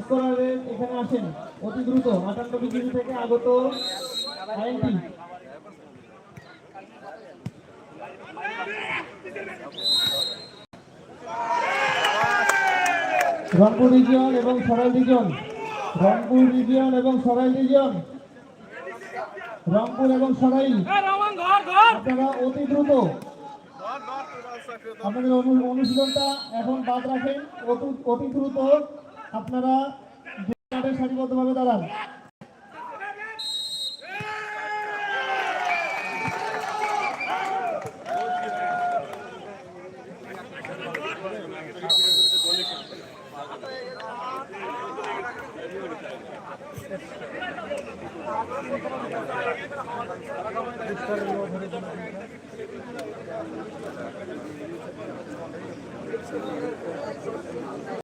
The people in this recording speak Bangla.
স্কলারের এখানে আসেন। অতি দ্রুত আটান্ন বিজেপি থেকে আগত আইনটি। রংপুর রিজিয়ন এবং সরাইল রিজিয়ন রংপুর রিজিয়ন এবং সরাইল রিজিয়ন রংপুর এবং সরাইল আপনারা অতি দ্রুত। আপনাদের অনু- অনুশীলনটা এখন বাদ রাখেন। অতি- অতি দ্রুত আপনারা সারিবদ্ধভাবে দাঁড়ান।